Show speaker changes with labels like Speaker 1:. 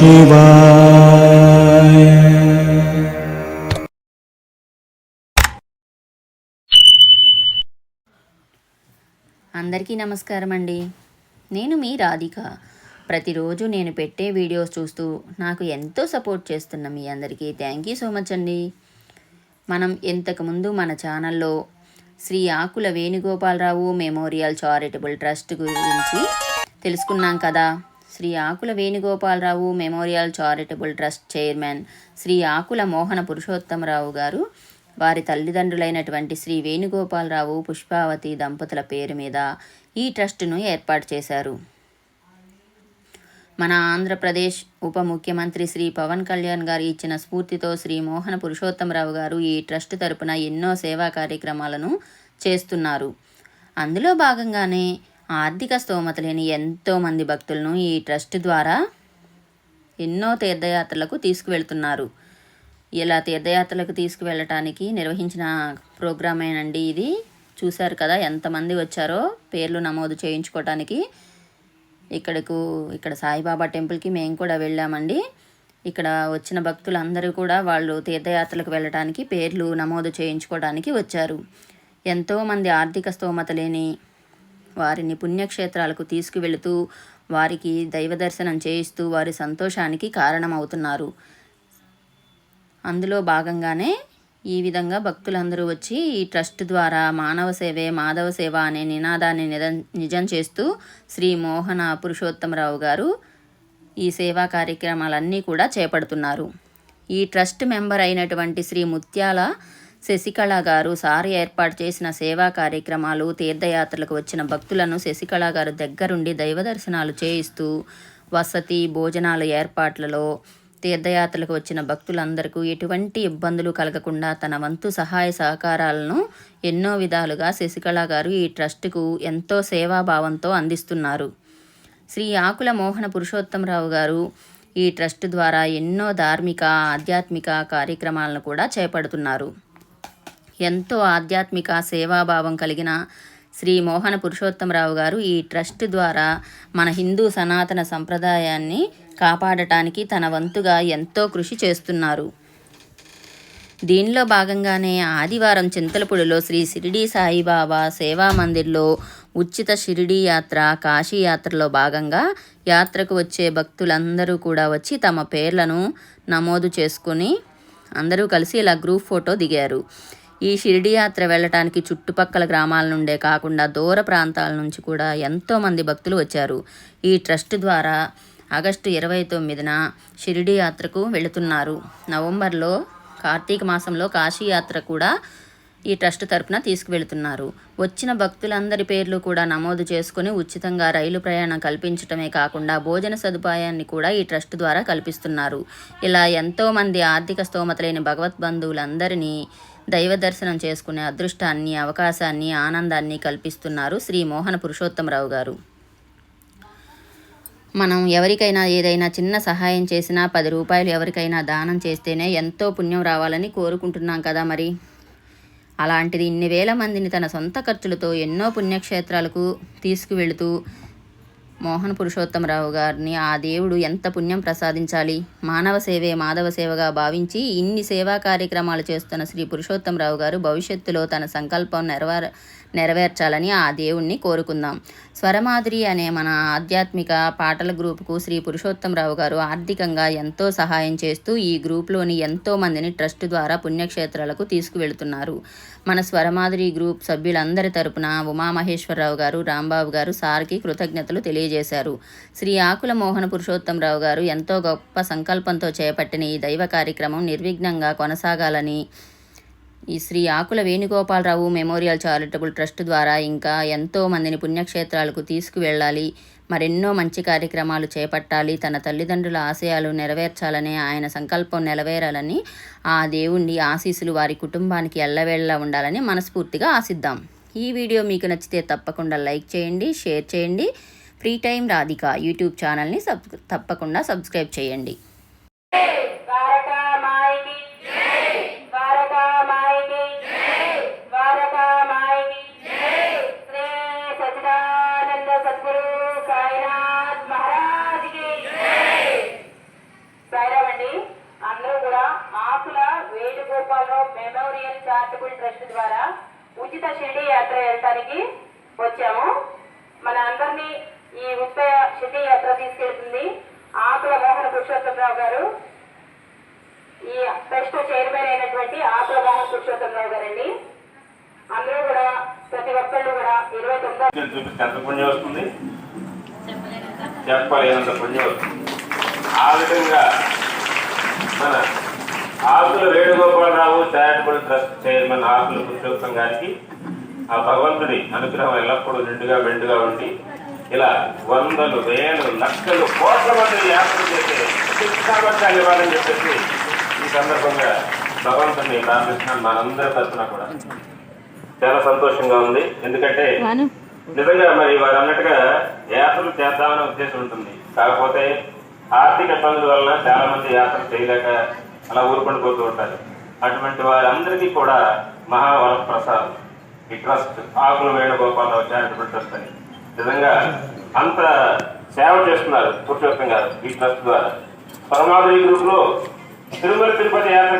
Speaker 1: శివాయ
Speaker 2: అందరికీ నమస్కారం అండి నేను మీ రాధిక. ప్రతిరోజు నేను పెట్టే వీడియోస్ చూస్తూ నాకు ఎంతో సపోర్ట్ చేస్తున్న మీ అందరికీ థ్యాంక్ యూ సో మచ్ అండి. మనం ఇంతకుముందు మన ఛానల్లో Shri Akula Venugopalarao memorial charitable trust గురించి తెలుసుకున్నాం కదా. Shri Akula Venugopalarao memorial charitable trust chairman Shri Akula Mohana Purushottamarao గారు వారి తల్లిదండ్రులైనటువంటి శ్రీ వేణుగోపాలరావు పుష్పావతి దంపతుల పేరు మీద ఈ ట్రస్టును ఏర్పాటు చేశారు. మన ఆంధ్రప్రదేశ్ ఉప ముఖ్యమంత్రి శ్రీ పవన్ కళ్యాణ్ గారు ఇచ్చిన స్ఫూర్తితో శ్రీ మోహన పురుషోత్తమరావు గారు ఈ ట్రస్ట్ తరపున ఎన్నో సేవా కార్యక్రమాలను చేస్తున్నారు. అందులో భాగంగానే ఆర్థిక స్తోమత లేని ఎంతోమంది భక్తులను ఈ ట్రస్ట్ ద్వారా ఎన్నో తీర్థయాత్రలకు తీసుకువెళ్తున్నారు. ఇలా తీర్థయాత్రలకు తీసుకువెళ్ళటానికి నిర్వహించిన ప్రోగ్రామేనండి ఇది. చూశారు కదా ఎంతమంది వచ్చారో పేర్లు నమోదు చేయించుకోవటానికి ఇక్కడకు ఇక్కడ సాయిబాబా టెంపుల్కి మేము కూడా వెళ్ళామండి. ఇక్కడ వచ్చిన భక్తులందరూ కూడా వాళ్ళు తీర్థయాత్రలకు వెళ్ళటానికి పేర్లు నమోదు చేయించుకోవడానికి వచ్చారు. ఎంతోమంది ఆర్థిక స్తోమత లేని వారిని పుణ్యక్షేత్రాలకు తీసుకువెళుతూ వారికి దైవ దర్శనం చేయిస్తూ వారి సంతోషానికి కారణమవుతున్నారు. అందులో భాగంగానే ఈ విధంగా భక్తులందరూ వచ్చి ఈ ట్రస్ట్ ద్వారా మానవ సేవే మాధవ సేవ అనే నినాదాన్ని నిజం నిజం చేస్తూ శ్రీ మోహన పురుషోత్తమరావు గారు ఈ సేవా కార్యక్రమాలన్నీ కూడా చేపడుతున్నారు. ఈ ట్రస్ట్ మెంబర్ అయినటువంటి శ్రీ ముత్యాల శశికళ గారు సార్ ఏర్పాటు చేసిన సేవా కార్యక్రమాలు తీర్థయాత్రలకు వచ్చిన భక్తులను శశికళ గారు దగ్గరుండి దైవ దర్శనాలు చేయిస్తూ వసతి భోజనాల ఏర్పాట్లలో తీర్థయాత్రలకు వచ్చిన భక్తులందరికీ ఎటువంటి ఇబ్బందులు కలగకుండా తన వంతు సహాయ సహకారాలను ఎన్నో విధాలుగా శశికళ గారు ఈ ట్రస్టుకు ఎంతో సేవాభావంతో అందిస్తున్నారు. శ్రీ ఆకుల మోహన పురుషోత్తమరావు గారు ఈ ట్రస్ట్ ద్వారా ఎన్నో ధార్మిక ఆధ్యాత్మిక కార్యక్రమాలను కూడా చేపడుతున్నారు. ఎంతో ఆధ్యాత్మిక సేవాభావం కలిగిన శ్రీ మోహన పురుషోత్తమరావు గారు ఈ ట్రస్ట్ ద్వారా మన హిందూ సనాతన సంప్రదాయాన్ని కాపాడటానికి తన వంతుగా ఎంతో కృషి చేస్తున్నారు. దీనిలో భాగంగానే ఆదివారం చింతలపూడిలో శ్రీ షిరిడి సాయిబాబా సేవా మందిర్లో ఉచిత షిరిడి యాత్ర కాశీ యాత్రలో భాగంగా యాత్రకు వచ్చే భక్తులందరూ కూడా వచ్చి తమ పేర్లను నమోదు చేసుకుని అందరూ కలిసి ఇలా గ్రూప్ ఫోటో దిగారు. ఈ షిరిడి యాత్ర వెళ్ళటానికి చుట్టుపక్కల గ్రామాల నుండే కాకుండా దూర ప్రాంతాల నుంచి కూడా ఎంతోమంది భక్తులు వచ్చారు. ఈ ట్రస్ట్ ద్వారా ఆగస్టు ఇరవై తొమ్మిదిన షిరిడి యాత్రకు వెళుతున్నారు. నవంబర్లో కార్తీక మాసంలో కాశీ యాత్ర కూడా ఈ ట్రస్ట్ తరపున తీసుకువెళుతున్నారు. వచ్చిన భక్తులందరి పేర్లు కూడా నమోదు చేసుకుని ఉచితంగా రైలు ప్రయాణం కల్పించటమే కాకుండా భోజన సదుపాయాన్ని కూడా ఈ ట్రస్ట్ ద్వారా కల్పిస్తున్నారు. ఇలా ఎంతోమంది ఆర్థిక స్తోమత లేని భగవద్బంధువులందరినీ దైవ దర్శనం చేసుకునే అదృష్టాన్ని అవకాశాన్ని ఆనందాన్ని కల్పిస్తున్నారు శ్రీ మోహన పురుషోత్తమరావు గారు. మనం ఎవరికైనా ఏదైనా చిన్న సహాయం చేసినా పది రూపాయలు ఎవరికైనా దానం చేస్తేనే ఎంతో పుణ్యం రావాలని కోరుకుంటున్నాం కదా మరి. అలాంటిది ఇన్ని వేల మందిని తన సొంత ఖర్చులతో ఎన్నో పుణ్యక్షేత్రాలకు తీసుకువెళుతూ మోహన్ పురుషోత్తమరావు గారిని ఆ దేవుడు ఎంత పుణ్యం ప్రసాదించాలి? మానవ సేవే మాధవ సేవగా భావించి ఇన్ని సేవా కార్యక్రమాలు చేస్తున్న శ్రీ పురుషోత్తమరావు గారు భవిష్యత్తులో తన సంకల్పం నెరవేర నెరవేర్చాలని ఆ దేవుణ్ణి కోరుకుందాం. స్వరమాధురి అనే మన ఆధ్యాత్మిక పాటల గ్రూపుకు శ్రీ పురుషోత్తమరావు గారు ఆర్థికంగా ఎంతో సహాయం చేస్తూ ఈ గ్రూప్లోని ఎంతో మందిని ట్రస్ట్ ద్వారా పుణ్యక్షేత్రాలకు తీసుకువెళుతున్నారు. మన స్వరమాధురి గ్రూప్ సభ్యులందరి తరపున ఉమామహేశ్వరరావు గారు రాంబాబు గారు సార్కి కృతజ్ఞతలు తెలియజేశారు. శ్రీ ఆకుల మోహన పురుషోత్తమరావు గారు ఎంతో గొప్ప సంకల్పంతో చేపట్టిన ఈ దైవ కార్యక్రమం నిర్విఘ్నంగా కొనసాగాలని ఈ Shri Akula Venugopalarao memorial charitable trust ద్వారా ఇంకా ఎంతో మందిని పుణ్యక్షేత్రాలకు తీసుకువెళ్ళాలి మరెన్నో మంచి కార్యక్రమాలు చేపట్టాలి తన తల్లిదండ్రుల ఆశయాలు నెరవేర్చాలనే ఆయన సంకల్పం నెరవేరాలని ఆ దేవుణ్ణి ఆశీస్సులు వారి కుటుంబానికి ఎల్లవేళ్ళ ఉండాలని మనస్ఫూర్తిగా ఆశిద్దాం. ఈ వీడియో మీకు నచ్చితే తప్పకుండా లైక్ చేయండి షేర్ చేయండి. ఫ్రీ టైం రాధిక యూట్యూబ్ ఛానల్ని సబ్ తప్పకుండా సబ్స్క్రైబ్ చేయండి
Speaker 3: మెమోరియల్ ట్రస్ట్ ద్వారా ఉచిత షిరిడి యాత్ర వెళ్ళటానికి వచ్చాము మన అందరినీ ఈ ఉప్ప శుద్ధి యాత్ర తీసుకెళ్తుంది. ఆకుల మోహన పురుషోత్తమరావు గారు ఈ ట్రస్ట్ చైర్మన్ అయినటువంటి ఆకుల మోహన పురుషోత్తమరావు గారండి. అందరూ కూడా ప్రతి ఒక్కళ్ళు కూడా ఇరవై తొమ్మిది
Speaker 1: పుణ్యం వస్తుంది? చెప్పలేనంత పుణ్యం వస్తుంది. ఆ విధంగా మన Akula Venugopalarao charitable trust chairman Akula Purushottam గారికి ఆ భగవంతుడి అనుగ్రహం ఎల్లప్పుడూ నిండుగా వెండుగా ఉండి ఇలా వందలు వేలు లక్షలు కోట్ల మంది యాత్ర చేసే సామర్థ్యాలు ఇవ్వాలని చెప్పేసి ఈ సందర్భంగా భగవంతుడిని ప్రార్థిస్తున్నాను మనందరి తరఫున కూడా. చాలా సంతోషంగా ఉంది. ఎందుకంటే నిజంగా మరి వారు అన్నట్టుగా యాత్రలు చేద్దామనే ఉద్దేశం ఉంటుంది. కాకపోతే ఆర్థిక ఇబ్బందుల వలన చాలా మంది యాత్రలు చేయలేక అలా ఊరుకొని పోతూ ఉంటారు. అటువంటి వారందరికీ కూడా మహావరప్రసాద్. ఈ trust Akula Venugopalarao charitable trust అని. నిజంగా అంత సేవ చేస్తున్నారు పురుషోత్తం గారు ఈ ట్రస్ట్ ద్వారా. పరమావధి గ్రూప్లో తిరుమల తిరుపతి యాత్ర